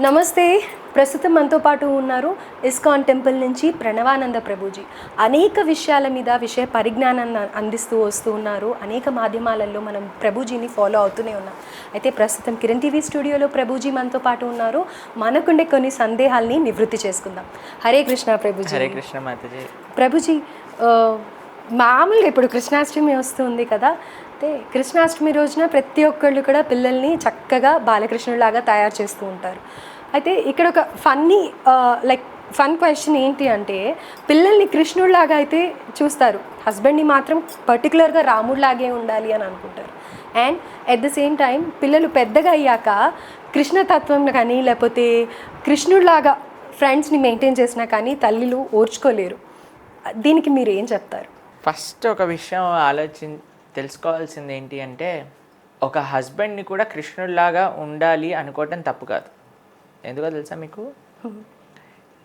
నమస్తే. ప్రస్తుతం మనతో పాటు ఉన్నారు ఇస్కాన్ టెంపుల్ నుంచి ప్రణవానంద ప్రభుజీ. అనేక విషయాల మీద విషయ పరిజ్ఞానాన్ని అందిస్తూ వస్తూ ఉన్నారు. అనేక మాధ్యమాలలో మనం ప్రభుజీని ఫాలో అవుతూనే ఉన్నాం. అయితే ప్రస్తుతం కిరణ్ టీవీ స్టూడియోలో ప్రభుజీ మనతో పాటు ఉన్నారు. మనకుండే కొన్ని సందేహాల్ని నివృత్తి చేసుకుందాం. హరే కృష్ణ ప్రభుజీ. హరే కృష్ణ మాతాజీ. ప్రభుజీ మామూలుగా ఇప్పుడు కృష్ణాష్టమి వస్తుంది కదా అయితే కృష్ణాష్టమి రోజున ప్రతి ఒక్కళ్ళు కూడా పిల్లల్ని చక్కగా బాలకృష్ణులాగా తయారు చేస్తూ ఉంటారు. అయితే ఇక్కడ ఒక ఫన్నీ లైక్ ఫన్ క్వశ్చన్ ఏంటి అంటే పిల్లల్ని కృష్ణుడిలాగా అయితే చూస్తారు. హస్బెండ్ని మాత్రం పర్టికులర్గా రాముడిలాగే ఉండాలి అని అనుకుంటారు. And at the same time పిల్లలు పెద్దగా అయ్యాక కృష్ణతత్వం కానీ లేకపోతే కృష్ణుడిలాగా ఫ్రెండ్స్ని మెయింటైన్ చేసినా కానీ తల్లిలు ఓర్చుకోలేరు. దీనికి మీరు ఏం చెప్తారు? ఫస్ట్ ఒక విషయం ఆలోచి తెలుసుకోవాల్సింది ఏంటి అంటే ఒక హస్బెండ్ని కూడా కృష్ణుడిలాగా ఉండాలి అనుకోవటం తప్పు కాదు. ఎందుకో తెలుసా మీకు?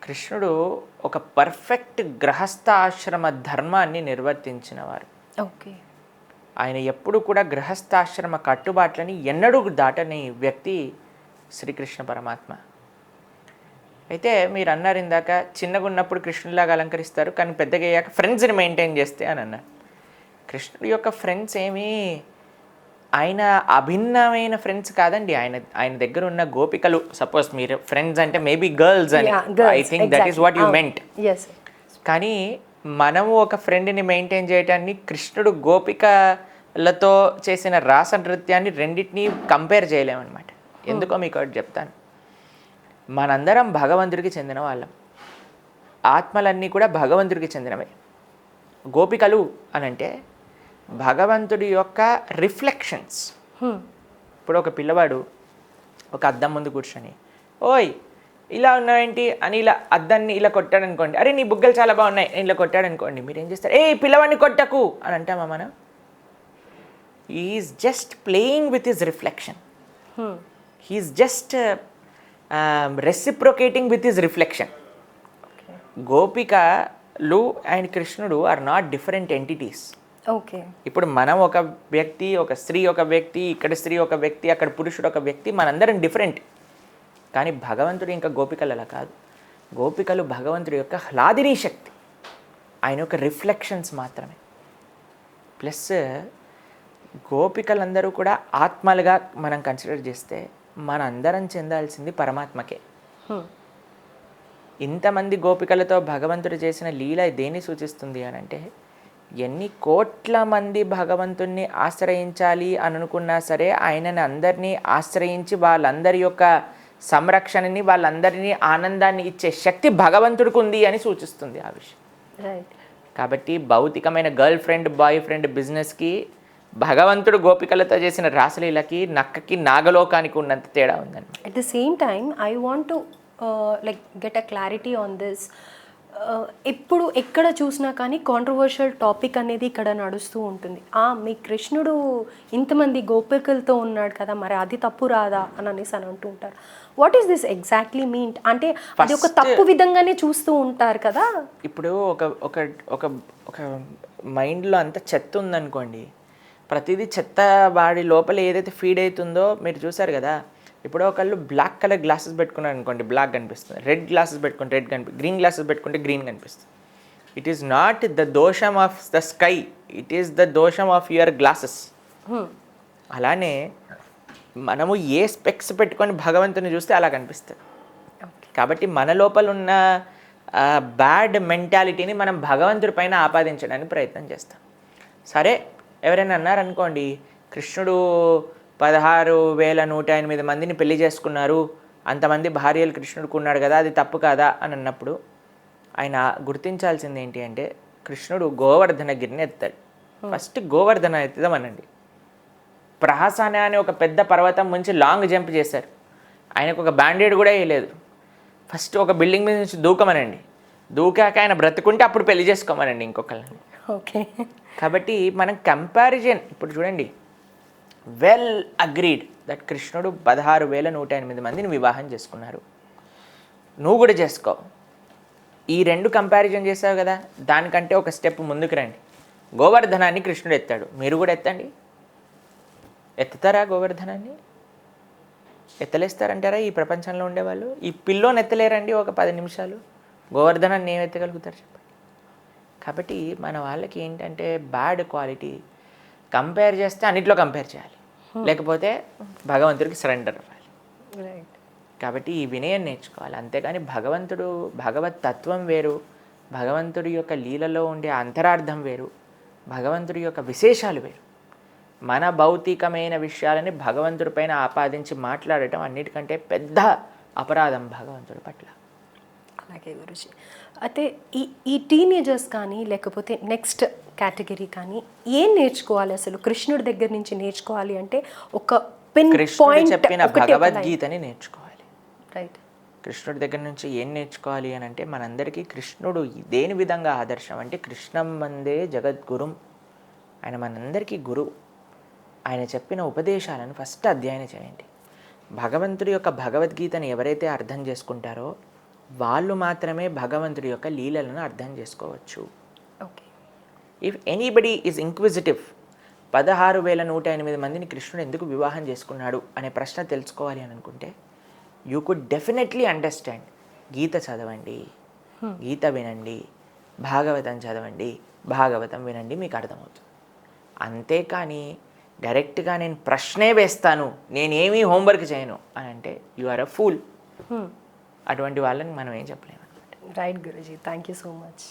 కృష్ణుడు ఒక పర్ఫెక్ట్ గృహస్థాశ్రమ ధర్మాన్ని నిర్వర్తించినవారు. ఓకే. ఆయన ఎప్పుడు కూడా గృహస్థాశ్రమ కట్టుబాట్లని ఎన్నడూ దాటని వ్యక్తి శ్రీకృష్ణ పరమాత్మ. అయితే మీరు అన్నారు ఇందాక చిన్నగా ఉన్నప్పుడు కృష్ణులాగా అలంకరిస్తారు కానీ పెద్దగా అయ్యాక ఫ్రెండ్స్ని మెయింటైన్ చేస్తే అని అన్నారు. కృష్ణుడి యొక్క ఫ్రెండ్స్ ఏమీ ఆయన అభిన్నమైన ఫ్రెండ్స్ కాదండి. ఆయన ఆయన దగ్గర ఉన్న గోపికలు సపోజ్ మీరు ఫ్రెండ్స్ అంటే మేబీ గర్ల్స్ అని. I think that is what you meant కానీ మనము ఒక ఫ్రెండ్ని మెయింటైన్ చేయటాన్ని కృష్ణుడు గోపికలతో చేసిన రాస నృత్యాన్ని రెండింటినీ కంపేర్ చేయలేమన్నమాట. ఎందుకో మీకు ఒకటి చెప్తాను. మనందరం భగవంతుడికి చెందిన వాళ్ళం. ఆత్మలన్నీ కూడా భగవంతుడికి చెందినవే. గోపికలు అని అంటే భగవంతుడి యొక్క రిఫ్లెక్షన్స్. ఇప్పుడు ఒక పిల్లవాడు ఒక అద్దం ముందు కూర్చొని ఓయ్ ఇలా ఉన్నావేంటి? అని ఇలా అద్దాన్ని ఇలా కొట్టాడు అనుకోండి అరే నీ బుగ్గలు చాలా బాగున్నాయి. నేను ఇలా కొట్టాడు అనుకోండి మీరు ఏం చేస్తారు? ఏ పిల్లవాడిని కొట్టకు. అని అంటామా మనం. Is just playing with his reflection he is just reciprocating with his reflection గోపికలు అండ్ కృష్ణుడు are not different entities okay ఇప్పుడు మనం ఒక వ్యక్తి ఒక స్త్రీ ఒక వ్యక్తి ఇక్కడ స్త్రీ ఒక వ్యక్తి అక్కడ పురుషుడు ఒక వ్యక్తి మనందరం డిఫరెంట్ కానీ భగవంతుడు ఇంకా గోపికలు అలా కాదు. గోపికలు భగవంతుడి యొక్క హ్లాదినీ శక్తి. ఆయన యొక్క రిఫ్లెక్షన్స్ మాత్రమే. ప్లస్ గోపికలందరూ కూడా ఆత్మలుగా మనం కన్సిడర్ చేస్తే మనందరం చెందాల్సింది పరమాత్మకే. ఇంతమంది గోపికలతో భగవంతుడు చేసిన లీల దేన్ని సూచిస్తుంది అని అంటే ఎన్ని కోట్ల మంది భగవంతుణ్ణి ఆశ్రయించాలి అని అనుకున్నా సరే ఆయనని అందరినీ ఆశ్రయించి వాళ్ళందరి యొక్క సంరక్షణని వాళ్ళందరినీ ఆనందాన్ని ఇచ్చే శక్తి భగవంతుడికి ఉంది అని సూచిస్తుంది ఆ విషయం. కాబట్టి భౌతికమైన గర్ల్ ఫ్రెండ్ బాయ్ ఫ్రెండ్ బిజినెస్కి భగవంతుడు గోపికలతో చేసిన రాసలీలకి నక్కకి నాగలోకానికి ఉన్నంత తేడా ఉందండి. At the same time I want to like get a clarity on this ఎప్పుడు ఎక్కడ చూసినా కానీ కాంట్రవర్షియల్ టాపిక్ అనేది ఇక్కడ నడుస్తూ ఉంటుంది. ఆ మీ కృష్ణుడు ఇంతమంది గోపికలతో ఉన్నాడు కదా మరి అది తప్పు రాదా? అని అనేసి అని అంటూ ఉంటారు. What is this exactly mean అంటే అది ఒక తప్పు విధంగానే చూస్తూ ఉంటారు కదా? ఇప్పుడు ఒక ఒక ఒక ఒక మైండ్లో అంత చెత్త ఉందనుకోండి ప్రతిదీ చెత్త వాడి లోపల ఏదైతే ఫీడ్ అవుతుందో మీరు చూసారు కదా ఇప్పుడు ఒకళ్ళు బ్లాక్ కలర్ గ్లాసెస్ పెట్టుకున్నారు అనుకోండి బ్లాక్ కనిపిస్తుంది. రెడ్ గ్లాసెస్ పెట్టుకుంటే రెడ్ కనిపి గ్రీన్ గ్లాసెస్ పెట్టుకుంటే గ్రీన్ కనిపిస్తుంది. ఇట్ ఈస్ నాట్ ద దోషం of the sky it is the దోషం ఆఫ్ యువర్ గ్లాసెస్. అలానే మనము ఏ స్పెక్స్ పెట్టుకొని భగవంతుని చూస్తే అలా కనిపిస్తుంది. కాబట్టి మన లోపల ఉన్న బ్యాడ్ మెంటాలిటీని మనం భగవంతుడి పైన ఆపాదించడానికి ప్రయత్నం చేస్తాం. సరే ఎవరైనా అన్నారనుకోండి కృష్ణుడు పదహారు వేల నూట ఎనిమిది మందిని పెళ్ళి చేసుకున్నారు అంతమంది భార్యలు కృష్ణుడికి ఉన్నాడు కదా అది తప్పు కాదా? అని అన్నప్పుడు ఆయన గుర్తించాల్సింది ఏంటి అంటే కృష్ణుడు గోవర్ధన గిరిని ఎత్తాడు. ఫస్ట్ గోవర్ధన ఎత్తుదామనండి. ప్రహాసాన అనే ఒక పెద్ద పర్వతం నుంచి లాంగ్ జంప్ చేశారు. ఆయనకు ఒక బ్యాండేడ్ కూడా వేయలేదు. ఫస్ట్ ఒక బిల్డింగ్ మీద నుంచి దూకమనండి. దూకాక ఆయన బ్రతుకుంటే అప్పుడు పెళ్ళి చేసుకోమనండి ఇంకొకళ్ళని. ఓకే. కాబట్టి మనం కంపారిజన్ ఇప్పుడు చూడండి. వెల్ అగ్రీడ్ దట్ కృష్ణుడు పదహారు వేల నూట ఎనిమిది మందిని వివాహం చేసుకున్నారు. నువ్వు కూడా చేసుకో. ఈ రెండు కంపారిజన్ చేసావు కదా దానికంటే ఒక స్టెప్ ముందుకు రండి. గోవర్ధనాన్ని కృష్ణుడు ఎత్తాడు. మీరు కూడా ఎత్తండి. ఎత్తుతారా గోవర్ధనాన్ని? ఎత్తలేస్తారంటారా ఈ ప్రపంచంలో ఉండేవాళ్ళు? ఈ పిల్లోని ఎత్తలేరండి ఒక పది నిమిషాలు. గోవర్ధనాన్ని ఏం ఎత్తగలుగుతారు చెప్పండి. కాబట్టి మన వాళ్ళకి ఏంటంటే బ్యాడ్ క్వాలిటీ కంపేర్ చేస్తే అన్నిట్లో కంపేర్ చేయాలి. లేకపోతే భగవంతుడికి సరెండర్ అవ్వాలి. రైట్ కాబట్టి ఈ వినయం నేర్చుకోవాలి. అంతేగాని భగవంతుడు భగవత్ తత్వం వేరు భగవంతుడి యొక్క లీలలో ఉండే అంతరార్థం వేరు భగవంతుడి యొక్క విశేషాలు వేరు. మన భౌతికమైన విషయాలని భగవంతుడి పైన ఆపాదించి మాట్లాడటం అన్నిటికంటే పెద్ద అపరాధం భగవంతుడి పట్ల. అలాగే గురుజీ. అయితే ఈ ఈ టీనేజర్స్ కానీ లేకపోతే నెక్స్ట్ కేటగిరీ కానీ ఏం నేర్చుకోవాలి అసలు? కృష్ణుడి దగ్గర నుంచి నేర్చుకోవాలి అంటే ఒక పిన్ పాయింట్ చెప్పిన భగవద్గీతని నేర్చుకోవాలి. రైట్ కృష్ణుడి దగ్గర నుంచి ఏం నేర్చుకోవాలి అని అంటే మనందరికీ కృష్ణుడు దేని విధంగా ఆదర్శం అంటే కృష్ణం మందే జగద్గురుం. ఆయన మనందరికీ గురువు ఆయన చెప్పిన ఉపదేశాలను ఫస్ట్ అధ్యయనం చేయండి. భగవంతుడి యొక్క భగవద్గీతని ఎవరైతే అర్థం చేసుకుంటారో వాళ్ళు మాత్రమే భగవంతుడి యొక్క లీలలను అర్థం చేసుకోవచ్చు. Okay if anybody is inquisitive పదహారు వేల నూట ఎనిమిది మందిని కృష్ణుడు ఎందుకు వివాహం చేసుకున్నాడు అనే ప్రశ్న తెలుసుకోవాలి అని అనుకుంటే you could definitely understand Gita చదవండి. గీత వినండి. భాగవతం చదవండి. భాగవతం వినండి మీకు అర్థమవుతుంది. అంతేకాని డైరెక్ట్గా నేను ప్రశ్నే వేస్తాను. నేనేమీ హోంవర్క్ చేయను అని అంటే యు ఆర్ అ ఫూల్ అటువంటి వాళ్ళని మనం ఏం చెప్పలేము right Guruji thank you so much